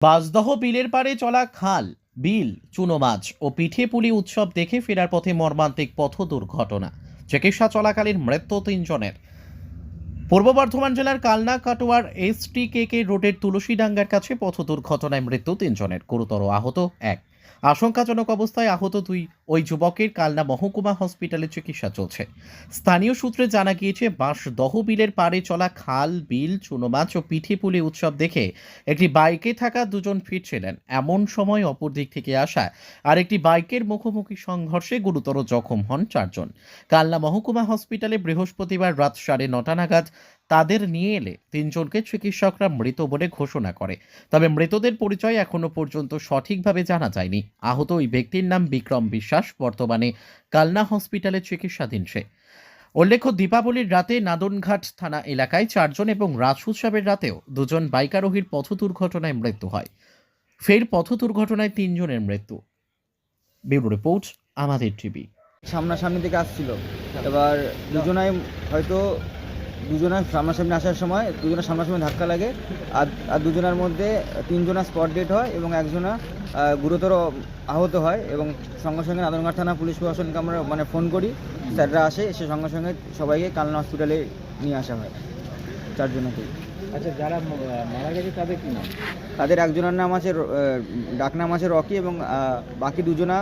বাজদহ বিলের পাড়ে চলা খাল, বিল, চুনো মাছ ও পিঠে পুলি উৎসব দেখে ফেরার পথে মর্মান্তিক পথ দুর্ঘটনা। চিকিৎসা চলাকালীন মৃত্যু তিনজনের। পূর্ব বর্ধমান জেলার কালনা কাটোয়ার এস টি কে কে রোডের তুলসীডাঙ্গার কাছে পথ দুর্ঘটনায় মৃত্যু তিনজনের। গুরুতর আহত এক। আশঙ্কাজনক অবস্থায় আহত দুই ওই যুবকের কালনা মহকুমা হসপিটালে চিকিৎসা চলছে। স্থানীয় সূত্রে জানা গিয়েছে, বাঁশদহ বিলের পাড়ে চলা খাল, বিল চুনো মাছ ও পিঠে পুলি উৎসব দেখে একটি বাইকে থাকা দুজন ফিরছিলেন। এমন সময় অপর দিক থেকে আসা আর একটি বাইকের মুখোমুখি সংঘর্ষে গুরুতর জখম হন চারজন। কালনা মহকুমা হসপিটালে বৃহস্পতিবার রাত সাড়ে নটা নাগাদ তাদের নিয়ে এলে তিনজনকে চিকিৎসকরা মৃত বলে ঘোষণা করে। তবে মৃতদের পরিচয় এখনও পর্যন্ত সঠিকভাবে জানা যায়নি। আহত ওই ব্যক্তির নাম বিক্রম বিশ্বাস, বর্তমানে কালনা হসপিটালে চিকিৎসাধীন সে। উল্লেখ্য, দীপাবলির রাতে নাদনঘাট থানা এলাকায় চারজন এবং রাজ উৎসবের রাতেও দুজন বাইকারোহীর পথ দুর্ঘটনায় মৃত্যু হয়। ফের পথ দুর্ঘটনায় তিনজনের মৃত্যু। ব্যুরো রিপোর্ট, আমাদের টিভি। সামনাসামনি থেকে আসছিল। এবার দুজনাই হয়তো দুজনের সামনাসামনি আসার সময় দুজনের সামনাসামনি ধাক্কা লাগে, আর আর দুজনের মধ্যে তিনজনা স্পট ডেট হয় এবং একজনা গুরুতর আহত হয় এবং সঙ্গে সঙ্গে নাদনঘাট থানা পুলিশ প্রশাসনকে আমরা মানে ফোন করি, স্যাররা আসে, এসে সঙ্গে সঙ্গে সবাইকে কালনা হসপিটালে নিয়ে আসা হয়, চারজনকেই। আচ্ছা যারা মারা গেছে তাদের কি নাম? তাদের একজনের নাম আছে ডাকনাম আছে রকি এবং বাকি দুজনা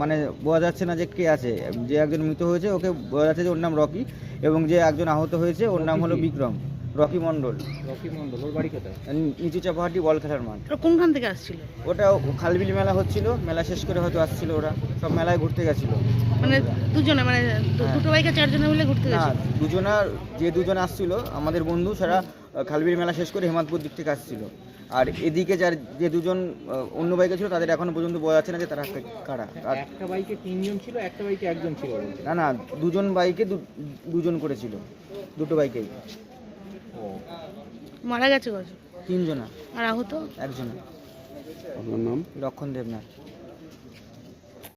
মানে বোঝা যাচ্ছে না যে কে আছে। যে একজন মৃত হয়েছে ওকে বোঝা যাচ্ছে যে ওর নাম রকি এবং যে একজন আহত হয়েছে ওর নাম হলো বিক্রম রকি মণ্ডল। রকি মণ্ডল ওর বাড়ি কোথায়? নিচু চাপাহাটি বল খেলার মাঠ। ওরা কোনখান থেকে আসছিল? ওটা খালবিলি মেলা হচ্ছিল মেলা শেষ করে হয়তো আসছিল ওরা সব মেলায় ঘুরতে গেছিল। মানে দুজনে মানে দুটো বাইকে চারজনে মিলে ঘুরতে না গেছিল? দুজনা যে দুজন আসছিল আমাদের বন্ধু সারা খালবিলি মেলা শেষ করে হেমাদপুর দিক থেকে আসছিল। আর এদিকে যার যে দুজন অন্য বাইকে ছিল তাদের এখনও পর্যন্ত বোঝা যাচ্ছে না যে তারা কারা। একটা বাইকে তিনজন ছিল একটা বাইকে একজন ছিল না না দুজন বাইকে দু- দুজন করেছিল দুটো বাইকেই। ও। মারা গেছে তিনজনা। আর আহত? একজনা। আপনার নাম? লক্ষণ দেবনাথ।